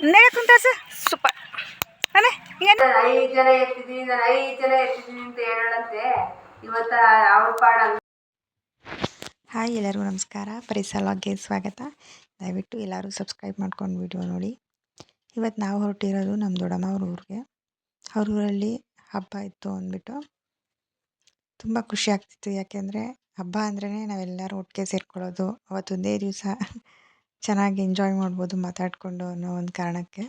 ನೆಗ ಕುಂತಾಸ super ಅನೇ ಏನು? ಐದು ಜನ ಎತ್ತಿದ್ದೀನಿ ನಾನು ಐದು ಜನ ಎತ್ತಿದ್ದೀನಿ ಅಂತ ಹೇಳೋಣಂತೆ. ಇವತ್ತ ಅವ್ರ ಪಾಡ ಹಾಯ್ ಎಲ್ಲರಿಗೂ ನಮಸ್ಕಾರ. ಪರಿಸರವಾಗಿ ಸ್ವಾಗತ. ದಯವಿಟ್ಟು ಎಲ್ಲರೂ ಸಬ್ಸ್ಕ್ರೈಬ್ ಮಾಡ್ಕೊಂಡು ವಿಡಿಯೋ ನೋಡಿ. ಇವತ್ತು ನಾವು ಹೊರಟಿರೋದು ನಮ್ಮ ದೊಡ್ಡಮ್ಮ ಅವ್ರ ಊರಿಗೆ. ಅವ್ರ ಊರಲ್ಲಿ ಹಬ್ಬ ಇತ್ತು ಅಂದ್ಬಿಟ್ಟು. ತುಂಬ ಖುಷಿ ಆಗ್ತಿತ್ತು. ಯಾಕೆಂದರೆ ಹಬ್ಬ ಅಂದ್ರೇ ನಾವೆಲ್ಲರೂ ಒಟ್ಟಿಗೆ ಸೇರ್ಕೊಳ್ಳೋದು. ಅವತ್ತೊಂದೇ ದಿವಸ. ಚೆನ್ನಾಗಿ ಎಂಜಾಯ್ ಮಾಡ್ಬೋದು ಮಾತಾಡಿಕೊಂಡು ಅನ್ನೋ ಒಂದು ಕಾರಣಕ್ಕೆ.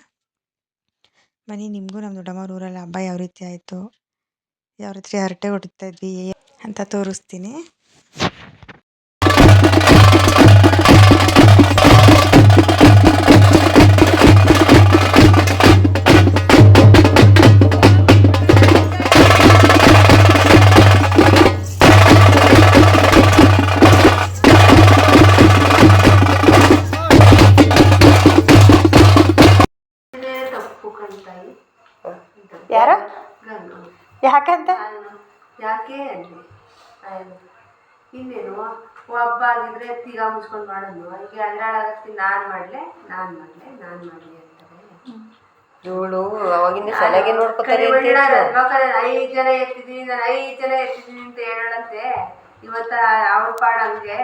ಬನ್ನಿ, ನಿಮಗೂ ನಮ್ಮ ದೊಡ್ಡಮ್ಮವ್ರ ಊರಲ್ಲಿ ಹಬ್ಬ ಯಾವ ರೀತಿ ಆಯಿತು? ಯಾವ ರೀತಿ ಹರಟೆ ಹೊಡಿತಾ ಇದ್ವಿ? ಅಂತ ತೋರಿಸ್ತೀನಿ. ಯಾರು? ಯಾಕಂತ? ಯಾಕೆ ಇನ್ನೇನು? ಒಬ್ಬ ಆಗಿದ್ರೆ ತೀಗ ಮುಚ್ಕೊಂಡು ಮಾಡೋದು. ಈಗ ಅಂಡಾಳಾಗತ್ತಿ ನಾನು ಮಾಡಲೆ ನಾನು ಮಾಡಲೆ ನಾನು ಮಾಡಲಿ ಅಂತಾರೆ. ಇವಳು ಅವಾಗಿಂದ ಚೆನ್ನಾಗಿ ನೋಡ್ಕೊತಾರೆ ಐದು ಜನ ಎತ್ತಿದ್ದೀನಿ ನಾನು ಐದು ಜನ ಎತ್ತಿದ್ದೀನಿ ಅಂತ ಹೇಳೋಣಂತೆ ಇವತ್ತ ಅವಳ ಪಾಡ ಹಂಗೆ.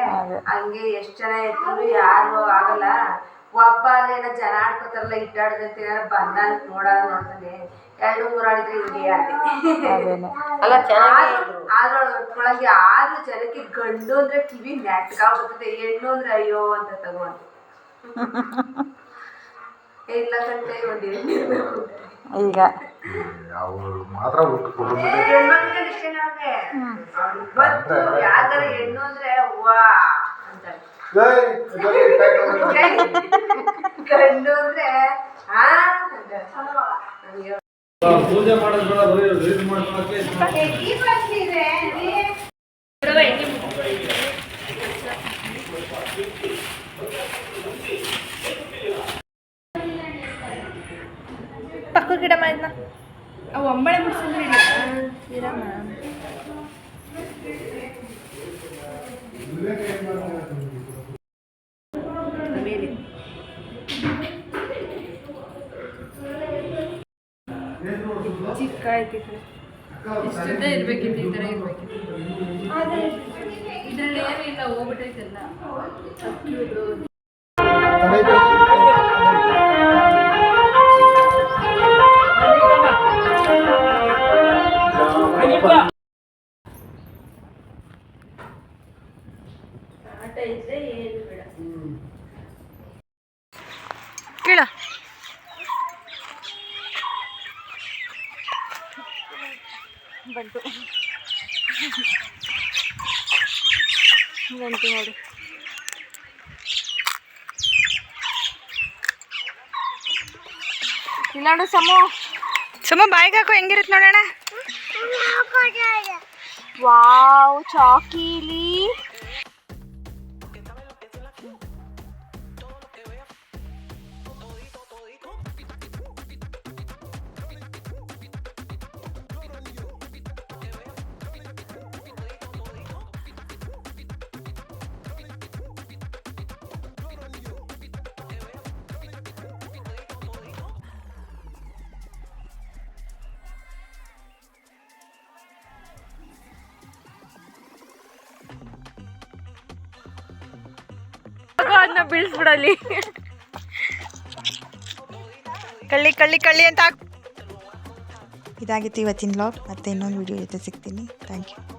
ಹಂಗೆ ಎಷ್ಟ್ ಜನ ಎತ್ತಿದ್ರು ಯಾರು ಆಗಲ್ಲ. ಒಬ್ಬ ಏನೋ ಜನ ಆಡ್ಕೋತಾರಲ್ಲ ಇಟ್ಟಾಡ್ದಂತ ಏನಾರ ಬಂದ ನೋಡೋದು ನೋಡ್ತಾನೆ. ಎರಡು ಮೂರು ಆಡಿದ್ರೆ ಹಿಂಗೆ ಆಡಿ ಅಲ್ಲ ಚೆನ್ನಾಗಿ ಆದ್ರೂ ಒಳಗೆ ಆದ್ರೂ ಜನಕ್ಕೆ ಗಂಡು ಅಂದ್ರೆ ಕಿವಿ ನೆಟ್ಕಾಗ್ಬಿಡ್ತದೆ ಹೆಣ್ಣು ಅಂದ್ರೆ ಅಯ್ಯೋ ಅಂತ ತಗೊಂಡು. ಇಲ್ಲ ಕಂటే ಒಂದು ಈಗ. ಅವ್ರು ಮಾತ್ರ ಹೆಣ್ಮಕ್ಳಿಗೆ ಯಾವ್ದಾರ ಹೆಣ್ಣು ಅಂದ್ರೆ ವಾ ಅಂತ. ಗಂಡು ಅಂದ್ರೆ ಅಯ್ಯೋ. ಪೂಜೆ ಮಾಡೋದು ಬೇಡ ಬರೀ ರೀತಿ ಮಾಡ್ಕೊಳಕ್ಕೆ ಇದ್ ಮಾಡ್ತಾರೆ. ಪಕ್ಕ ಗಿಡ ಮಾಡಿದ್ನ ಅವು ಒಂಬಳೆ ಬಿಡ್ಸಿದ್ರೆ ಚಿಕ್ಕ ಆಯ್ತಿತ್ತು ಇಷ್ಟುದ್ದ ಇರ್ಬೇಕಿತ್ತು ಈ ಥರ ಇರ್ಬೇಕಿತ್ತು. ಇದರಲ್ಲಿ ಏನೂ ಇಲ್ಲ ಹೋಗ್ಬಿಟ್ಟೈತೆಲ್ಲ ಆಟ ಇದ್ರೆ ಏನು? ಬಂತು. ಬಂತು ನೋಡಿ. ಇಲ್ಲ ನೋಡು ಸಮು. ಸಮ ಬಾಯಿಗೆ ಹಾಕೋ ಹೆಂಗಿರುತ್ತೆ ನೋಡೋಣ? ವಾವ್ ಚಾಕೀಲಿ. ಅದನ್ನ ಬೀಳ್ಸ್ಬಿಡಲಿ. ಕಳ್ಳಿ ಕಳ್ಳಿ ಕಳ್ಳಿ ಅಂತ ಇದಾಗಿತ್ತು ಇವತ್ತಿನ ಲಾಗ್ ಮತ್ತೆ ಇನ್ನೊಂದು ವಿಡಿಯೋ ಜೊತೆ ಸಿಗ್ತೀನಿ. Thank you